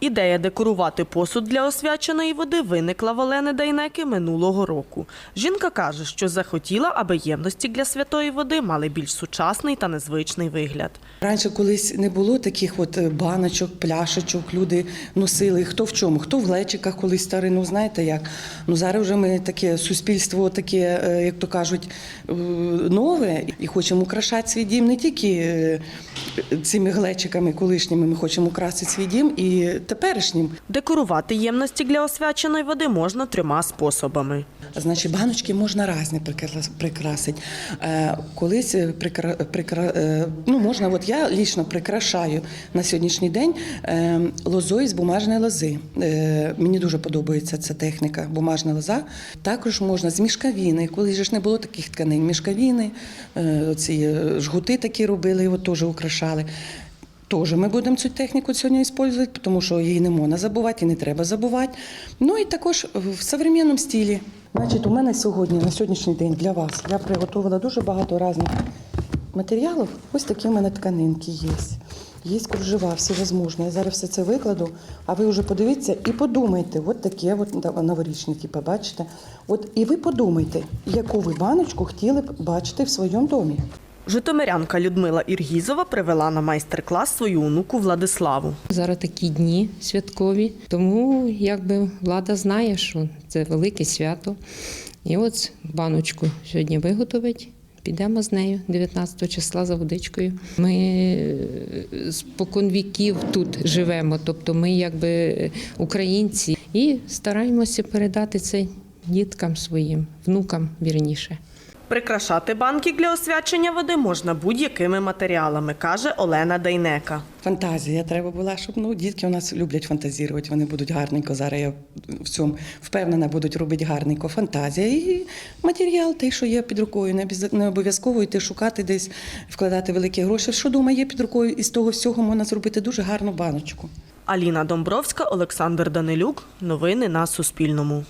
Ідея декорувати посуд для освяченої води виникла в Олени Дайнеки минулого року. Жінка каже, що захотіла, аби ємності для святої води мали більш сучасний та незвичний вигляд. Раніше колись не було таких от е, баночок, пляшечок, люди носили хто в чому, хто в глечиках колись старину, знаєте як. Ну зараз вже ми таке суспільство, таке, е, як то кажуть, е, нове, і хочемо украшати свій дім не тільки цими глечиками колишніми, ми хочемо украсити свій дім і теперішнім. Декорувати ємності для освяченої води можна трьома способами. Значить, баночки можна різні прикра- прикрасити. Е, колись е, прикра, прикра, е, ну, можна, от я лічно прикрашаю на сьогоднішній день лозою з бумажної лози. Мені дуже подобається ця техніка, бумажна лоза. Також можна з мішкавіни. Колись ж не було таких тканин. Мішкавіни, ці жгути такі робили, його теж украшали. Теж ми будемо цю техніку сьогодні використовувати, тому що її не можна забувати і не треба забувати. Ну і також в сучасному стилі. Значить, у мене сьогодні, на сьогоднішній день для вас, я приготувала дуже багато різних матеріалів. Ось такі в мене тканинки є. Є кружева, всі возможні. Я зараз все це викладу, а ви вже подивіться і подумайте, от таке от новорічні, типу, бачите. От і ви подумайте, яку ви баночку хотіли б бачити в своєму домі. Житомирянка Людмила Іргізова привела на майстер-клас свою онуку Владиславу. Зараз такі дні святкові, тому якби влада знає, що це велике свято. І от баночку сьогодні виготовить. Підемо з нею 19 числа за водичкою. Ми е, спокон віків тут живемо, тобто ми якби українці, і стараємося передати це діткам своїм, внукам вірніше. Прикрашати банки для освячення води можна будь-якими матеріалами, каже Олена Дайнека. Фантазія треба була, щоб ну дітки у нас люблять фантазірувати. Вони будуть гарненько. Зараз я в цьому впевнена, будуть робити гарненько. Фантазія і матеріал, той, що є під рукою. Не обов'язково йти шукати десь, вкладати великі гроші. Що дома є під рукою, і з того всього можна зробити дуже гарну баночку. Аліна Домбровська, Олександр Данилюк. Новини на Суспільному.